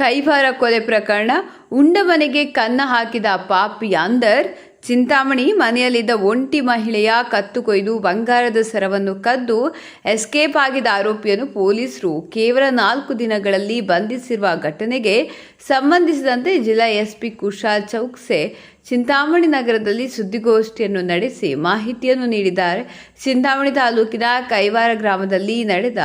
ಕೈವಾರ ಕೊಲೆ ಪ್ರಕರಣ ಉಂಡ ಮನೆಗೆ ಕನ್ನ ಹಾಕಿದ ಪಾಪಿ ಅಂದರ್, ಚಿಂತಾಮಣಿ ಮನೆಯಲ್ಲಿದ್ದ ಒಂಟಿ ಮಹಿಳೆಯ ಕತ್ತು ಕೊಯ್ದು ಬಂಗಾರದ ಸರವನ್ನು ಕದ್ದು ಎಸ್ಕೇಪ್ ಆಗಿದ ಆರೋಪಿಯನ್ನು ಪೊಲೀಸರು ಕೇವಲ ನಾಲ್ಕು ದಿನಗಳಲ್ಲಿ ಬಂಧಿಸಿರುವ ಘಟನೆಗೆ ಸಂಬಂಧಿಸಿದಂತೆ ಜಿಲ್ಲಾ ಎಸ್ಪಿ ಕುಶಾಲ್ ಚೌಕ್ಸೆ ಚಿಂತಾಮಣಿ ನಗರದಲ್ಲಿ ಸುದ್ದಿಗೋಷ್ಠಿಯನ್ನು ನಡೆಸಿ ಮಾಹಿತಿಯನ್ನು ನೀಡಿದ್ದಾರೆ. ಚಿಂತಾಮಣಿ ತಾಲೂಕಿನ ಕೈವಾರ ಗ್ರಾಮದಲ್ಲಿ ನಡೆದ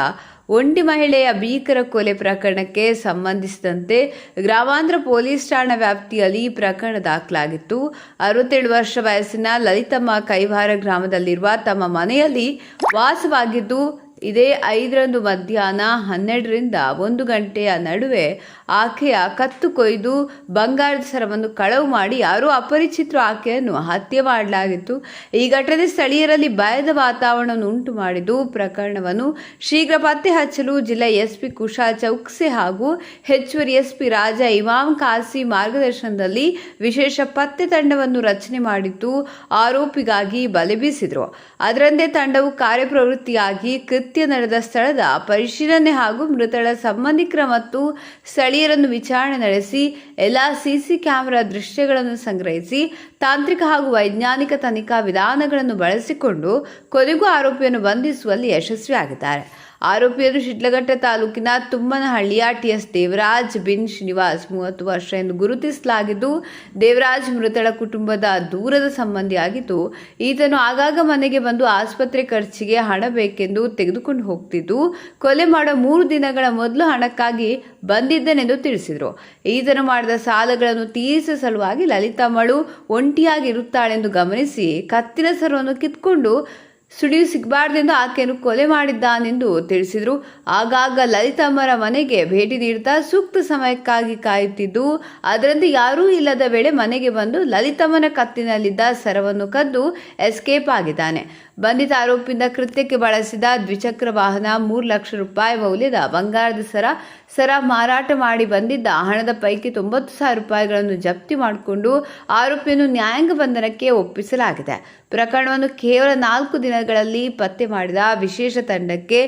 ಒಂಟಿ ಮಹಿಳೆಯ ಭೀಕರ ಕೊಲೆ ಪ್ರಕರಣಕ್ಕೆ ಸಂಬಂಧಿಸಿದಂತೆ ಗ್ರಾಮಾಂತರ ಪೊಲೀಸ್ ಠಾಣಾ ವ್ಯಾಪ್ತಿಯಲ್ಲಿ ಪ್ರಕರಣ ದಾಖಲಾಗಿತ್ತು. ಅರವತ್ತೇಳು ವರ್ಷ ವಯಸ್ಸಿನ ಲಲಿತಮ್ಮ ಕೈವಾರ ಗ್ರಾಮದಲ್ಲಿರುವ ತಮ್ಮ ಮನೆಯಲ್ಲಿ ವಾಸವಾಗಿದ್ದು ಇದೇ ಐದರಂದು ಮಧ್ಯಾಹ್ನ ಹನ್ನೆರಡರಿಂದ ಒಂದು ಗಂಟೆಯ ನಡುವೆ ಆಕೆಯ ಕತ್ತು ಕೊಯ್ದು ಬಂಗಾರದ ಸರವನ್ನು ಕಳವು ಮಾಡಿ ಯಾರೋ ಅಪರಿಚಿತರು ಆಕೆಯನ್ನು ಹತ್ಯೆ ಮಾಡಲಾಗಿತ್ತು. ಈ ಘಟನೆ ಸ್ಥಳೀಯರಲ್ಲಿ ಭಯದ ವಾತಾವರಣವನ್ನು ಉಂಟು ಮಾಡಿದ್ದು. ಪ್ರಕರಣವನ್ನು ಶೀಘ್ರ ಪತ್ತೆ ಹಚ್ಚಲು ಜಿಲ್ಲಾ ಎಸ್ಪಿ ಕುಶಾ ಚೌಕ್ಸೆ ಹಾಗೂ ಹೆಚ್ಚುವರಿ ಎಸ್ಪಿ ರಾಜ ಇಮಾಮ್ ಖಾಸಿ ಮಾರ್ಗದರ್ಶನದಲ್ಲಿ ವಿಶೇಷ ಪತ್ತೆ ತಂಡವನ್ನು ರಚನೆ ಮಾಡಿದ್ದು ಆರೋಪಿಗಾಗಿ ಬಲೆ ಬೀಸಿದ್ರು. ಅದರಂತೆ ತಂಡವು ಕಾರ್ಯಪ್ರವೃತ್ತಿಯಾಗಿ ನಡೆದ ಸ್ಥಳದ ಪರಿಶೀಲನೆ ಹಾಗೂ ಮೃತಳ ಸಂಬಂಧಿಕರ ಮತ್ತು ಸ್ಥಳೀಯರನ್ನು ವಿಚಾರಣೆ ನಡೆಸಿ ಎಲ್ಲ ಸಿಸಿ ಕ್ಯಾಮೆರಾ ದೃಶ್ಯಗಳನ್ನು ಸಂಗ್ರಹಿಸಿ ತಾಂತ್ರಿಕ ಹಾಗೂ ವೈಜ್ಞಾನಿಕ ತನಿಖಾ ವಿಧಾನಗಳನ್ನು ಬಳಸಿಕೊಂಡು ಕೊನೆಗೂ ಆರೋಪಿಯನ್ನು ಬಂಧಿಸುವಲ್ಲಿ ಯಶಸ್ವಿಯಾಗಿದ್ದಾರೆ. ಆರೋಪಿಯನ್ನು ಶಿಡ್ಲಘಟ್ಟ ತಾಲೂಕಿನ ತುಮ್ಮನಹಳ್ಳಿಯ ಟಿಎಸ್ ದೇವರಾಜ್ ಬಿನ್ ಶ್ರೀನಿವಾಸ್ ಮೂವತ್ತು ವರ್ಷ ಎಂದು ಗುರುತಿಸಲಾಗಿದ್ದು, ದೇವರಾಜ್ ಮೃತಳ ಕುಟುಂಬದ ದೂರದ ಸಂಬಂಧಿಯಾಗಿದ್ದು, ಈತನು ಆಗಾಗ ಮನೆಗೆ ಬಂದು ಆಸ್ಪತ್ರೆ ಖರ್ಚಿಗೆ ಹಣ ಬೇಕೆಂದು ತೆಗೆದುಕೊಂಡು ಹೋಗ್ತಿದ್ದು, ಕೊಲೆ ಮಾಡೋ ಮೂರು ದಿನಗಳ ಮೊದಲು ಹಣಕ್ಕಾಗಿ ಬಂದಿದ್ದನೆಂದು ತಿಳಿಸಿದರು. ಈತನು ಮಾಡಿದ ಸಾಲಗಳನ್ನು ತೀರಿಸುವ ಸಲುವಾಗಿ ಲಲಿತಮ್ಮಳು ಒಂಟಿಯಾಗಿರುತ್ತಾಳೆಂದು ಗಮನಿಸಿ ಕತ್ತಿನ ಸರವನ್ನು ಕಿತ್ಕೊಂಡು ಸುಳಿವು ಸಿಗಬಾರ್ದೆಂದು ಆಕೆಯನ್ನು ಕೊಲೆ ಮಾಡಿದ್ದಾನೆಂದು ತಿಳಿಸಿದರು. ಆಗಾಗ ಲಲಿತಮ್ಮರ ಮನೆಗೆ ಭೇಟಿ ನೀಡುತ್ತಾ ಸೂಕ್ತ ಸಮಯಕ್ಕಾಗಿ ಕಾಯುತ್ತಿದ್ದು, ಅದರಂತೆ ಯಾರೂ ಇಲ್ಲದ ವೇಳೆ ಮನೆಗೆ ಬಂದು ಲಲಿತಮ್ಮನ ಕತ್ತಿನಲ್ಲಿದ್ದ ಸರವನ್ನು ಕದ್ದು ಎಸ್ಕೇಪ್ ಆಗಿದ್ದಾನೆ. ಬಂಧಿತ ಆರೋಪಿಯಿಂದ ಕೃತ್ಯಕ್ಕೆ ಬಳಸಿದ ದ್ವಿಚಕ್ರ ವಾಹನ, ಮೂರು ಲಕ್ಷ ರೂಪಾಯಿ ಮೌಲ್ಯದ ಬಂಗಾರದ ಸರ ಸರ ಮಾರಾಟ ಮಾಡಿ ಬಂದಿದ್ದ ಹಣದ ಪೈಕಿ ತೊಂಬತ್ತು ಸಾವಿರ ರೂಪಾಯಿಗಳನ್ನು ಜಪ್ತಿ ಮಾಡಿಕೊಂಡು ಆರೋಪಿಯನ್ನು ನ್ಯಾಯಾಂಗ ಬಂಧನಕ್ಕೆ ಒಪ್ಪಿಸಲಾಗಿದೆ. ಪ್ರಕರಣವನ್ನು ಕೇವಲ ನಾಲ್ಕು ದಿನಗಳಲ್ಲಿ ಪತ್ತೆ ಮಾಡಿದ ವಿಶೇಷ ತಂಡಕ್ಕೆ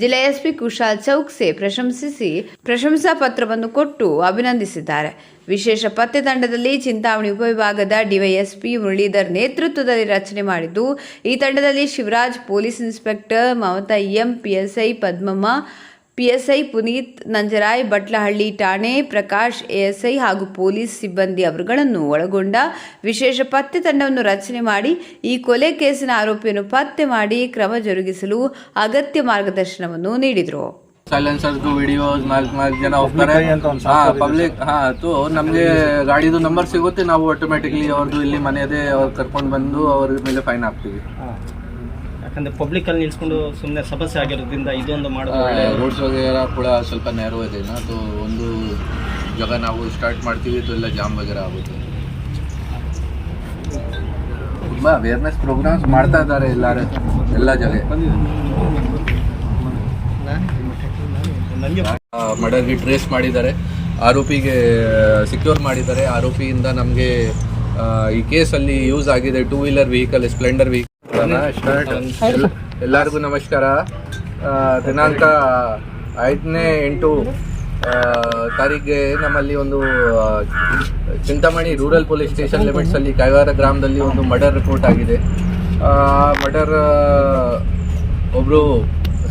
ಜಿಲ್ಲಾ ಎಸ್ಪಿ ಕುಶಾಲ್ ಚೌಕ್ಸೆ ಪ್ರಶಂಸಿಸಿ ಪ್ರಶಂಸಾ ಪತ್ರವನ್ನು ಕೊಟ್ಟು ಅಭಿನಂದಿಸಿದ್ದಾರೆ. ವಿಶೇಷ ಪತ್ತೆ ತಂಡದಲ್ಲಿ ಚಿಂತಾಮಣಿ ಉಪವಿಭಾಗದ ಡಿವೈಎಸ್ಪಿ ಮುರಳೀಧರ್ ನೇತೃತ್ವದಲ್ಲಿ ರಚನೆ ಮಾಡಿದ್ದು, ಈ ತಂಡದಲ್ಲಿ Shivaraj police inspector Mamata M PSI Padmamma PSI Puneeth Nanjarai Batlahalli ಠಾಣೆ ಪ್ರಕಾಶ್ ಎಎಸ್ಐ ಹಾಗೂ ಪೊಲೀಸ್ ಸಿಬ್ಬಂದಿ ಅವರುಗಳನ್ನು ಒಳಗೊಂಡ ವಿಶೇಷ ಪತ್ತೆ ತಂಡವನ್ನು ರಚನೆ ಮಾಡಿ ಈ ಕೊಲೆ ಕೇಸಿನ ಆರೋಪಿಯನ್ನು ಪತ್ತೆ ಮಾಡಿ ಕ್ರಮ ಜರುಗಿಸಲು ಅಗತ್ಯ ಮಾರ್ಗದರ್ಶನವನ್ನು ನೀಡಿದರು. ಸೈಲೆನ್ಸರ್ಸ್ಗೂ ವಿಡಿಯೋಸ್ ನಾಲ್ಕು ನಾಲ್ಕು ಜನ ಹೋಗ್ತಾರೆ. ಹಾ ಪಬ್ಲಿಕ್ ಹಾ ಅದು ನಮಗೆ ಗಾಡಿದು ನಂಬರ್ ಸಿಗುತ್ತೆ. ನಾವು ಆಟೋಮೆಟಿಕ್ಲಿ ಅವ್ರದ್ದು ಇಲ್ಲಿ ಮನೆಯದೇ ಅವ್ರು ಕರ್ಕೊಂಡು ಬಂದು ಅವ್ರ ಮೇಲೆ ಫೈನ್ ಹಾಕ್ತೀವಿ. ಯಾಕಂದ್ರೆ ಪಬ್ಲಿಕ್ ಅಲ್ಲಿ ನಿಲ್ಸ್ಕೊಂಡು ಸುಮ್ಮನೆ ಸಮಸ್ಯೆ ಆಗಿರೋದ್ರಿಂದ ಇದೊಂದು ಮಾಡೋದು ರೋಡ್ಸ್ ವಗೇರ ಕೂಡ ಸ್ವಲ್ಪ ನೆರವು ಇದೆ. ನಾ ತೋ ಒಂದು ಜಾಗ ನಾವು ಸ್ಟಾರ್ಟ್ ಮಾಡ್ತೀವಿ ತೋ ಎಲ್ಲ ಜಾಮ್ ವಗೇರ ಆಗುತ್ತೆ. ತುಂಬ ಅವೇರ್ನೆಸ್ ಪ್ರೋಗ್ರಾಮ್ಸ್ ಮಾಡ್ತಾ ಇದ್ದಾರೆ ಎಲ್ಲಾರು ಎಲ್ಲ ಜಾಗ. ನನಗೆ ಮರ್ಡರ್ಗೆ ಟ್ರೇಸ್ ಮಾಡಿದ್ದಾರೆ. ಆರೋಪಿಗೆ ಸಿಕ್ಯೂರ್ ಮಾಡಿದ್ದಾರೆ. ಆರೋಪಿಯಿಂದ ನಮಗೆ ಈ ಕೇಸಲ್ಲಿ ಯೂಸ್ ಆಗಿದೆ two wheeler vehicle Splendor vehicle ಎಲ್ಲರಿಗೂ ನಮಸ್ಕಾರ. ದಿನಾಂಕ ಐದನೇ ಎಂಟು ತಾರೀಖಿಗೆ ನಮ್ಮಲ್ಲಿ ಒಂದು ಚಿಂತಾಮಣಿ ರೂರಲ್ ಪೊಲೀಸ್ ಸ್ಟೇಷನ್ ಲಿಮಿಟ್ಸಲ್ಲಿ ಕೈವಾರ ಗ್ರಾಮದಲ್ಲಿ ಒಂದು ಮರ್ಡರ್ ರಿಪೋರ್ಟ್ ಆಗಿದೆ. ಮರ್ಡರ್ ಒಬ್ಬರು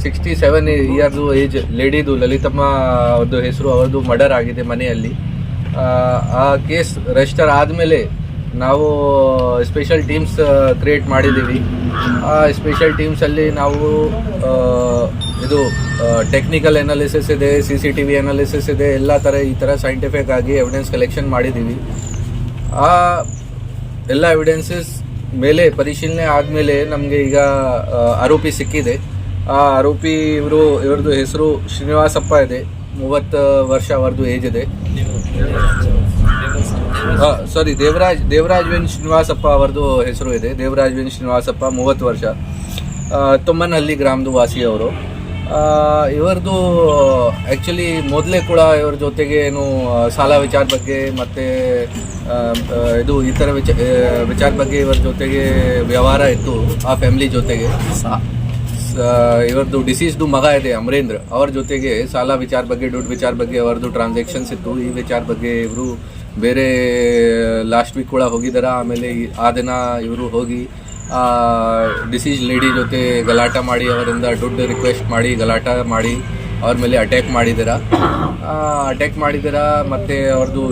ಸಿಕ್ಸ್ಟಿ ಸೆವೆನ್ ಇಯರ್ದು ಏಜ್ ಲೇಡಿದು ಲಲಿತಮ್ಮ ಅವ್ರದ್ದು ಹೆಸರು ಅವ್ರದ್ದು ಮರ್ಡರ್ ಆಗಿದೆ ಮನೆಯಲ್ಲಿ. ಆ ಕೇಸ್ ರೆಜಿಸ್ಟರ್ ಆದಮೇಲೆ ನಾವು ಸ್ಪೆಷಲ್ ಟೀಮ್ಸ್ ಕ್ರಿಯೇಟ್ ಮಾಡಿದ್ದೀವಿ. ಆ ಸ್ಪೆಷಲ್ ಟೀಮ್ಸಲ್ಲಿ ನಾವು ಇದು ಟೆಕ್ನಿಕಲ್ ಅನಾಲಿಸಿಸ್ ಇದೆ C C T V analysis ಇದೆ, ಎಲ್ಲ ಥರ ಈ ಥರ ಸೈಂಟಿಫಿಕ್ ಆಗಿ ಎವಿಡೆನ್ಸ್ ಕಲೆಕ್ಷನ್ ಮಾಡಿದ್ದೀವಿ. ಆ, ಎಲ್ಲ ಎವಿಡೆನ್ಸಸ್ ಮೇಲೆ ಪರಿಶೀಲನೆ ಆದಮೇಲೆ ನಮಗೆ ಈಗ ಆರೋಪಿ ಸಿಕ್ಕಿದೆ. ಆ ಆರೋಪಿ ಇವರು, ಇವ್ರದ್ದು ಹೆಸರು ಶ್ರೀನಿವಾಸಪ್ಪ ಇದೆ. ಮೂವತ್ತು ವರ್ಷ ಅವರದ್ದು ಏಜ್ ಇದೆ. ಸಾರಿ ದೇವರಾಜ್ ದೇವರಾಜ್ ವೆನ್ ಶ್ರೀನಿವಾಸಪ್ಪ ಅವರದು ಹೆಸರು ಇದೆ. ದೇವರಾಜ್ ವೆನ್ ಶ್ರೀನಿವಾಸಪ್ಪ, ಮೂವತ್ತು ವರ್ಷ. ತೊಮ್ಮನಹಳ್ಳಿ ಗ್ರಾಮದ ವಾಸಿ ಅವರು. ಇವರದು ಆ್ಯಕ್ಚುಲಿ ಮೊದಲೇ ಕೂಡ ಇವ್ರ ಜೊತೆಗೆ ಏನು ಸಾಲ ವಿಚಾರ ಬಗ್ಗೆ ಮತ್ತು ಇದು ಈ ಥರ ವಿಚ ವಿಚಾರ ಬಗ್ಗೆ ಇವರ ಜೊತೆಗೆ ವ್ಯವಹಾರ ಇತ್ತು, ಆ ಫ್ಯಾಮಿಲಿ ಜೊತೆಗೆ. ಇವ್ರದ್ದು ಡಿಸೀಸ್ದು ಮಗ ಇದೆ, ಅಮರೇಂದ್ರ. ಅವ್ರ ಜೊತೆಗೆ ಸಾಲ ವಿಚಾರ ಬಗ್ಗೆ, ದುಡ್ಡು ವಿಚಾರ ಬಗ್ಗೆ, ಅವ್ರದ್ದು ಟ್ರಾನ್ಸಾಕ್ಷನ್ಸ್ ಇತ್ತು. ಈ ವಿಚಾರ ಬಗ್ಗೆ ಇವರು ಬೇರೆ ಲಾಸ್ಟ್ ವೀಕ್ ಒಳಗೆ ಹೋಗಿದ್ದಾರೆ ಆಮೇಲೆ ಆ ದಿನ ಇವರು ಹೋಗಿ ಡಿಸೀಸ್ ಲೇಡಿ ಜೊತೆ ಗಲಾಟ ಮಾಡಿ, ಅವರಿಂದ ದುಡ್ಡು ರಿಕ್ವೆಸ್ಟ್ ಮಾಡಿ, ಗಲಾಟ ಮಾಡಿ, ಅವ್ರ ಮೇಲೆ ಅಟ್ಯಾಕ್ ಮಾಡಿದ್ದೀರ ಅಟ್ಯಾಕ್ ಮಾಡಿದ್ದೀರ ಮತ್ತು ಅವ್ರದ್ದು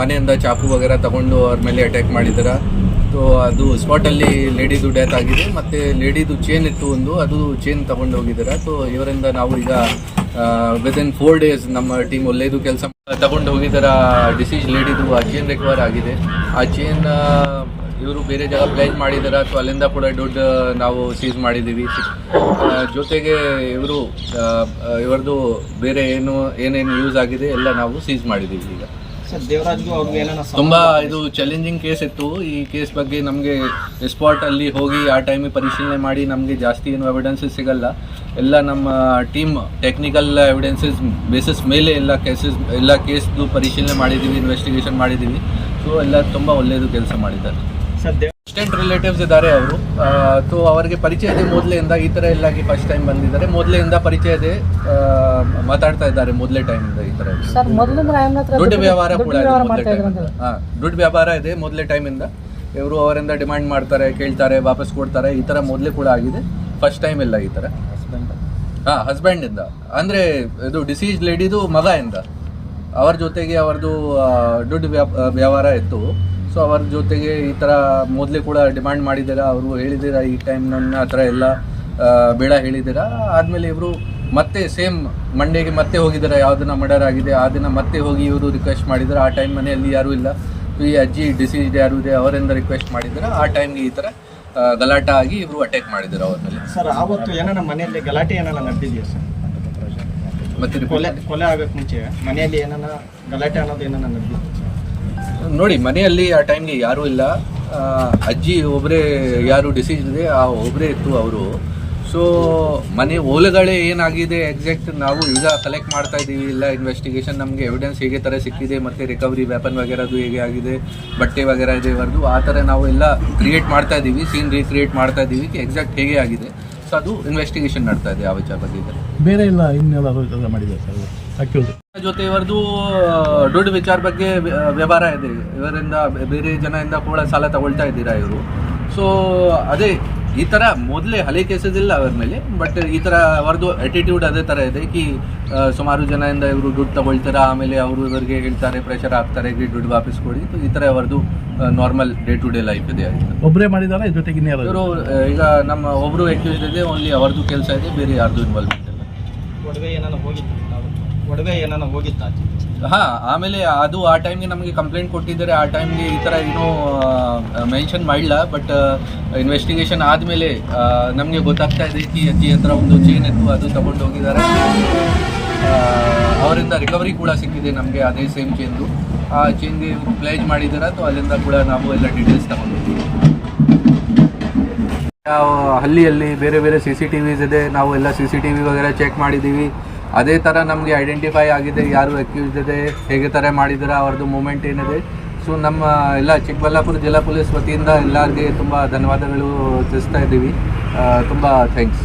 ಮನೆಯಿಂದ ಚಾಕು ವಗೇರ ತಗೊಂಡು ಅವ್ರ ಮೇಲೆ ಅಟ್ಯಾಕ್ ಮಾಡಿದ್ದೀರ ಸೊ ಅದು ಸ್ಪಾಟಲ್ಲಿ ಲೇಡಿದು ಡೆತ್ ಆಗಿದೆ, ಮತ್ತು ಲೇಡಿದು ಚೇನ್ ಇತ್ತು ಒಂದು, ಅದು ಚೇನ್ ತಗೊಂಡು ಹೋಗಿದ್ದೀರ ಸೊ ಇವರಿಂದ ನಾವು ಈಗ ವಿತ್ ಇನ್ ಫೋರ್ ಡೇಸ್ ನಮ್ಮ ಟೀಮ್ ಒಳ್ಳೆಯದು ಕೆಲಸ ತಗೊಂಡು ಹೋಗಿದ್ದರ ಡಿಸೀಸ್ ಲೇಡಿದು ಆ ಚೇನ್ ರಿಕವರ್ ಆಗಿದೆ. ಆ ಚೇನ್ ಇವರು ಬೇರೆ ಜಾಗ ಪ್ಲೇಸ್ ಮಾಡಿದಾರ ಸೊ ಅಲ್ಲಿಂದ ಕೂಡ ದುಡ್ಡು ನಾವು ಸೀಸ್ ಮಾಡಿದ್ದೀವಿ ಜೊತೆಗೆ ಇವರು ಇವರದು ಬೇರೆ ಏನು, ಏನೇನು ಯೂಸ್ ಆಗಿದೆ ಎಲ್ಲ ನಾವು ಸೀಸ್ ಮಾಡಿದ್ದೀವಿ ಈಗ. ತುಂಬಾ ಇದು ಚಾಲೆಂಜಿಂಗ್ ಕೇಸ್ ಇತ್ತು. ಈ ಕೇಸ್ ಬಗ್ಗೆ ನಮಗೆ ಸ್ಪಾಟ್ ಅಲ್ಲಿ ಹೋಗಿ ಆ ಟೈಮಿಗೆ ಪರಿಶೀಲನೆ ಮಾಡಿ ನಮಗೆ ಜಾಸ್ತಿ ಏನು ಎವಿಡೆನ್ಸಸ್ ಸಿಗಲ್ಲ. ಎಲ್ಲ ನಮ್ಮ ಟೀಮ್ ಟೆಕ್ನಿಕಲ್ ಎವಿಡೆನ್ಸಸ್ ಬೇಸಿಸ್ ಮೇಲೆ ಎಲ್ಲ ಕೇಸಸ್ ಎಲ್ಲ ಕೇಸ್ದು ಪರಿಶೀಲನೆ ಮಾಡಿದ್ದೀವಿ ಇನ್ವೆಸ್ಟಿಗೇಷನ್ ಮಾಡಿದ್ದೀವಿ ಸೊ ಎಲ್ಲ ತುಂಬ ಒಳ್ಳೆಯದು ಕೆಲಸ ಮಾಡಿದ್ದಾರೆ. ಅಸಿಸ್ಟೆಂಟ್ ರಿಲೇಟಿವ್ಸ್ ಇದ್ದಾರೆ ಅವರು. ಸೊ ಅವರಿಗೆ ಪರಿಚಯ ಇದೆ ಮೊದಲೆಯಿಂದ ಈ ಥರ ಎಲ್ಲಾಗಿ ಫಸ್ಟ್ ಟೈಮ್ ಬಂದಿದ್ದಾರೆ. ಮೊದಲೆಯಿಂದ ಪರಿಚಯ ಇದೆ ಆ, ಮಾತಾಡ್ತಾ ಇದ್ದಾರೆ ಮೊದಲೇ ಟೈಮ್ ಇಂದ ಈ ತರ ದುಡ್ಡು ವ್ಯವಹಾರ ಕೂಡ ದುಡ್ಡು ವ್ಯವಹಾರ ಇದೆ ಮೊದಲೇ ಟೈಮ್ ಇಂದ. ಇವರು ಅವರಿಂದ ಡಿಮ್ಯಾಂಡ್ ಮಾಡ್ತಾರೆ ಕೇಳ್ತಾರೆ ವಾಪಸ್ ಕೊಡ್ತಾರೆ ಈ ತರ ಮೊದಲೇ ಕೂಡ ಆಗಿದೆ. ಫಸ್ಟ್ ಟೈಮ್ ಇಲ್ಲ ಈ ತರ. ಹಾ ಹಸ್ಬೆಂಡ್ ಇಂದ. ಅಂದ್ರೆ ಇದು ಡಿಸೀಸ್ ಲೇಡಿದು ಮಗ ಇಂದ. ಅವ್ರ ಜೊತೆಗೆ ಅವ್ರದ್ದು ಆ, ದುಡ್ಡು ವ್ಯವಹಾರ ಇತ್ತು. ಸೊ ಅವ್ರ ಜೊತೆಗೆ ಈ ಥರ ಮೊದಲೇ ಕೂಡ ಡಿಮ್ಯಾಂಡ್ ಮಾಡಿದ್ದೀರಾ? ಅವರು ಹೇಳಿದ್ದೀರಾ ಈ ಟೈಮ್ ನನ್ನ ಹತ್ರ ಎಲ್ಲ ಬೇಡ ಹೇಳಿದ್ದೀರಾ? ಆದಮೇಲೆ ಇವರು ಮತ್ತೆ ಸೇಮ್ ಮಂಡೇಗೆ ಮತ್ತೆ ಹೋಗಿದ್ದಾರೆ? ಯಾವ್ದನ್ನ ಮರ್ಡರ್ ಆಗಿದೆ ಆ ದಿನ ಮತ್ತೆ ಹೋಗಿ ಇವರು ರಿಕ್ವೆಸ್ಟ್ ಮಾಡಿದ್ರು ಆ ಟೈಮ್ ಮನೆಯಲ್ಲಿ ಯಾರೂ ಇಲ್ಲ. ಈ ಅಜ್ಜಿ ಡಿಸೀಸ್ ಯಾರು ಇದೆ ಅವರಿಂದ ರಿಕ್ವೆಸ್ಟ್ ಮಾಡಿದ್ದಾರೆ? ಆ ಟೈಮ್ಗೆ ಈ ಥರ ಗಲಾಟೆ ಆಗಿ ಇವರು ಅಟ್ಯಾಕ್ ಮಾಡಿದ್ದಾರೆ ಅವ್ರ ಮೇಲೆ. ಸರ್ ಆವತ್ತು ಏನಾನ ಮನೆಯಲ್ಲಿ ಗಲಾಟೆ ಏನೋ ನಡೆದಿದೆಯಾ ಸರ್ ಮತ್ತೆ ಕೊಲೆ ಕೊಲೆ ಆಗಕ್ಕೆ ಮುಂಚೆ ಮನೆಯಲ್ಲಿ ಏನೋ ಗಲಾಟೆ ಅನ್ನೋದು ಏನೋ ನಡೆದಿದೆ ನೋಡಿ, ಮನೆಯಲ್ಲಿ ಆ ಟೈಮ್ಗೆ ಯಾರೂ ಇಲ್ಲ. ಅಜ್ಜಿ ಒಬ್ಬರೇ ಯಾರು ಡಿಸೀಸ್ ಇದೆ, ಆ ಒಬ್ಬರೇ ಇತ್ತು ಅವರು. ಸೊ ಮನೆ ಓಲೆಗಳೇ ಏನಾಗಿದೆ ಎಕ್ಸಾಕ್ಟ್ ನಾವು ಈಗ ಕಲೆಕ್ಟ್ ಮಾಡ್ತಾ ಇದ್ದೀವಿ. ಇಲ್ಲ ಇನ್ವೆಸ್ಟಿಗೇಷನ್ ನಮಗೆ ಎವಿಡೆನ್ಸ್ ಹೇಗೆ ಥರ ಸಿಕ್ಕಿದೆ, ಮತ್ತು ರಿಕವರಿ ವೆಪನ್ ವಗೇರದು ಹೇಗೆ ಆಗಿದೆ, ಬಟ್ಟೆ ವಗೇರ ಇದೆ ಬರೆದು ಆ ಥರ ನಾವು ಎಲ್ಲ ಕ್ರಿಯೇಟ್ ಮಾಡ್ತಾ ಇದ್ದೀವಿ ಸೀನ್ ರೀಕ್ರಿಯೇಟ್ ಮಾಡ್ತಾ ಇದ್ದೀವಿ ಎಕ್ಸಾಕ್ಟ್ ಹೇಗೆ ಆಗಿದೆ. ಸೊ ಅದು ಇನ್ವೆಸ್ಟಿಗೇಷನ್ ನಡ್ತಾ ಇದೆ ಆ ವಿಚಾರ ಬಗ್ಗೆ ಬೇರೆ ಇಲ್ಲ ಇನ್ನೆಲ್ಲರೂ ಕೆಲಸ ಮಾಡಿದ್ದಾರೆ ಸರ್ ಅಕ್ಯೂಲ್ಡ್ ಜೊತೆ ಇವರದು ದೊಡ್ಡ ವಿಚಾರ ಬಗ್ಗೆ ವ್ಯ- ವ್ಯವಹಾರ ಇದೆ. ಇವರಿಂದ ಬೇರೆ ಜನರಿಂದ ಕೂಡ ಸಾಲ ತಗೊಳ್ತಾ ಇದ್ದೀರಾ ಇವರು? ಸೊ ಅದೇ ಈ ಥರ ಮೊದಲೇ ಹಳೆ ಕೇಸಸ್ ಇಲ್ಲ ಅವ್ರ ಮೇಲೆ ಬಟ್ ಈ ಥರ ಅವ್ರದ್ದು ಅಟಿಟ್ಯೂಡ್ ಅದೇ ಥರ ಇದೆ ಕಿ ಸುಮಾರು ಜನದಿಂದ ಇವರು ದುಡ್ಡು ತಗೊಳ್ತಾರೆ ಆಮೇಲೆ ಅವರು ಇವರಿಗೆ ಹೇಳ್ತಾರೆ ಪ್ರೆಷರ್ ಹಾಕ್ತಾರೆ ದುಡ್ಡು ವಾಪಸ್ ಕೊಡಿ ಈ ಥರ ಅವ್ರದ್ದು normal day to day life ಇದೆ. ಆಯ್ತು ಒಬ್ಬರೇ ಮಾಡಿದಾರ ಜೊತೆಗೆ ಇವರು ಈಗ ನಮ್ಮ ಒಬ್ರು ಅಕ್ಯೂಸ್ ಇದೆ ಓನ್ಲಿ ಅವ್ರದ್ದು ಕೆಲಸ ಇದೆ ಬೇರೆ ಯಾರ್ದು ಇನ್ವಾಲ್ವ್ಮೆಂಟ್ ಇಲ್ಲ. ಒಡವೆ ಏನಾನ ಹೋಗಿತ್ತು ಹಾ ಆಮೇಲೆ ಅದು ಆ ಟೈಮ್ಗೆ ನಮಗೆ ಕಂಪ್ಲೇಂಟ್ ಕೊಟ್ಟಿದ್ದಾರೆ. ಆ ಟೈಮ್ಗೆ ಈ ಥರ ಏನೂ ಮೆನ್ಷನ್ ಮಾಡಿಲ್ಲ ಬಟ್ ಇನ್ವೆಸ್ಟಿಗೇಷನ್ ಆದಮೇಲೆ ನಮಗೆ ಗೊತ್ತಾಗ್ತಾ ಇದೆ ಕಿ ಅತಿ ಹತ್ರ ಒಂದು ಚೇನ್ ಇತ್ತು ಅದು ತಗೊಂಡು ಹೋಗಿದ್ದಾರೆ. ಅವರಿಂದ ರಿಕವರಿ ಕೂಡ ಸಿಕ್ಕಿದೆ ನಮಗೆ ಅದೇ ಸೇಮ್ ಚೇನ್ದು ಆ ಚೇನ್ಗೆ ಪ್ಲೇಜ್ ಮಾಡಿದ್ದಾರೆ ಅಥವಾ ಅಲ್ಲಿಂದ ಕೂಡ ನಾವು ಎಲ್ಲ ಡೀಟೇಲ್ಸ್ ತಗೊಂಡಿದ್ದೀವಿ ಹಳ್ಳಿಯಲ್ಲಿ ಬೇರೆ ಬೇರೆ ಸಿ ಸಿ ಟಿ ವಿಸ್ ಇದೆ. ನಾವು ಎಲ್ಲ ಸಿ ಸಿ ಟಿ ವಿ ವಗೇರೆ ಚೆಕ್ ಮಾಡಿದ್ದೀವಿ. ಅದೇ ಥರ ನಮಗೆ ಐಡೆಂಟಿಫೈ ಆಗಿದೆ ಯಾರು ಅಕ್ಯೂಸ್ಡ್ ಇದೆ, ಹೇಗೆ ಥರ ಮಾಡಿದ್ದಾರೆ ಅವ್ರದ್ದು ಮೂಮೆಂಟ್ ಏನಿದೆ. ಸೊ ನಮ್ಮ ಎಲ್ಲ ಚಿಕ್ಕಬಳ್ಳಾಪುರ ಜಿಲ್ಲಾ ಪೊಲೀಸ್ ವತಿಯಿಂದ ಎಲ್ಲರಿಗೆ ತುಂಬ ಧನ್ಯವಾದಗಳು ತಿಳಿಸ್ತಾ ಇದ್ದೀವಿ. ತುಂಬ ಥ್ಯಾಂಕ್ಸ್